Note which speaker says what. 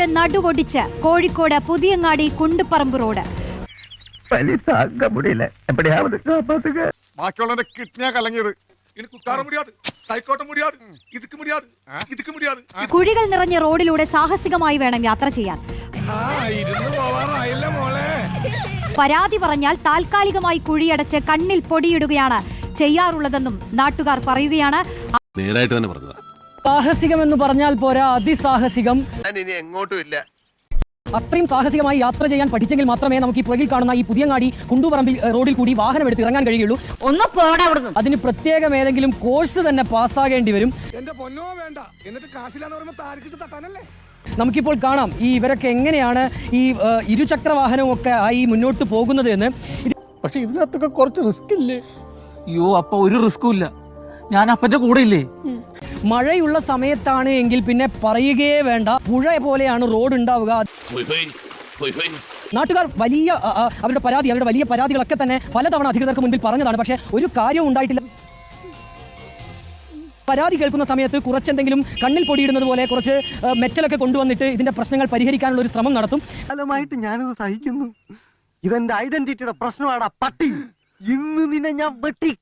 Speaker 1: റോഡിലൂടെ നടുവൊടിച്ച് കോഴിക്കോട് പുതിയങ്ങാടി കുണ്ടുപറമ്പ് റോഡ്.
Speaker 2: ബാക്കിയുള്ളവന്റെ കിഡ്നിയാ കലങ്ങിയത്.
Speaker 1: കുഴികൾ നിറഞ്ഞ റോഡിലൂടെ സാഹസികമായി വേണം യാത്ര ചെയ്യാൻ. പരാതി പറഞ്ഞാൽ താൽക്കാലികമായി കുഴിയടച്ച് കണ്ണിൽ പൊടിയിടുകയാണ് ചെയ്യാറുള്ളതെന്നും നാട്ടുകാർ പറയുകയാണ്.
Speaker 3: നേരായിട്ട് തന്നെ പറഞ്ഞത്.
Speaker 4: സാഹസികം എന്ന് പറഞ്ഞാൽ പോരാ അതിസാഹസികം.
Speaker 5: ഞാൻ ഇനി എങ്ങോട്ടും ഇല്ല.
Speaker 4: അത്രയും സാഹസികമായി യാത്ര ചെയ്യാൻ പഠിച്ചെങ്കിൽ മാത്രമേ നമുക്ക് ഈ പുറകിൽ കാണുന്ന ഈ പുതിയങ്ങാടി കുണ്ടുപറമ്പിൽ ഏഹ്, റോഡിൽ കൂടി വാഹനം എടുത്ത് ഇറങ്ങാൻ കഴിയുള്ളൂ.
Speaker 6: ഒന്ന് പോടാ അവിടുന്ന്.
Speaker 4: അതിന് പ്രത്യേകം ഏതെങ്കിലും കോഴ്സ് തന്നെ പാസ്സാകേണ്ടി വരും.
Speaker 2: എന്റെ പൊന്നോ വേണ്ട. എന്നിട്ട് കാശില്ലാന്ന് പറയുമ്പോ താരിക്കിട്ട് തട്ടാനല്ലേ?
Speaker 4: നമുക്കിപ്പോൾ കാണാം ഈ ഇവരൊക്കെ എങ്ങനെയാണ് ഈ ഏഹ്, ഇരുചക്ര വാഹനവും ഒക്കെ ആയി മുന്നോട്ട് പോകുന്നത് എന്ന്. ഇത്
Speaker 7: പക്ഷെ ഇതിനകത്തൊക്കെ കുറച്ച് റിസ്ക് ഇല്ലേ?
Speaker 8: അയ്യോ അപ്പൊ ഒരു റിസ്കും ഇല്ല. ഞാൻ അപ്പന്റെ കൂടെ ഇല്ലേ?
Speaker 4: മഴയുള്ള സമയത്താണ് എങ്കിൽ പിന്നെ പറയുകയേ വേണ്ട. പുഴ പോലെയാണ് റോഡ് ഉണ്ടാവുക. നാട്ടുകാർ വലിയ അവരുടെ പരാതി അവരുടെ വലിയ പരാതികളൊക്കെ തന്നെ പലതവണ അധികൃതർക്ക് മുൻപിൽ പറഞ്ഞതാണ്. പക്ഷേ ഒരു കാര്യവും ഉണ്ടായിട്ടില്ല. പരാതി കേൾക്കുന്ന സമയത്ത് കുറച്ചെന്തെങ്കിലും കണ്ണിൽ പൊടിയിടുന്നത് പോലെ കുറച്ച് മെറ്റലൊക്കെ കൊണ്ടുവന്നിട്ട് ഇതിന്റെ പ്രശ്നങ്ങൾ പരിഹരിക്കാനുള്ള ഒരു ശ്രമം നടത്തും.
Speaker 5: ഫലമായിട്ട് ഞാനിത് സഹിക്കുന്നു. ഇതെന്റെ ഐഡന്റിറ്റിയുടെ പ്രശ്നമാണ് പട്ടി. ഇന്ന് നിന്നെ ഞാൻ വെട്ടി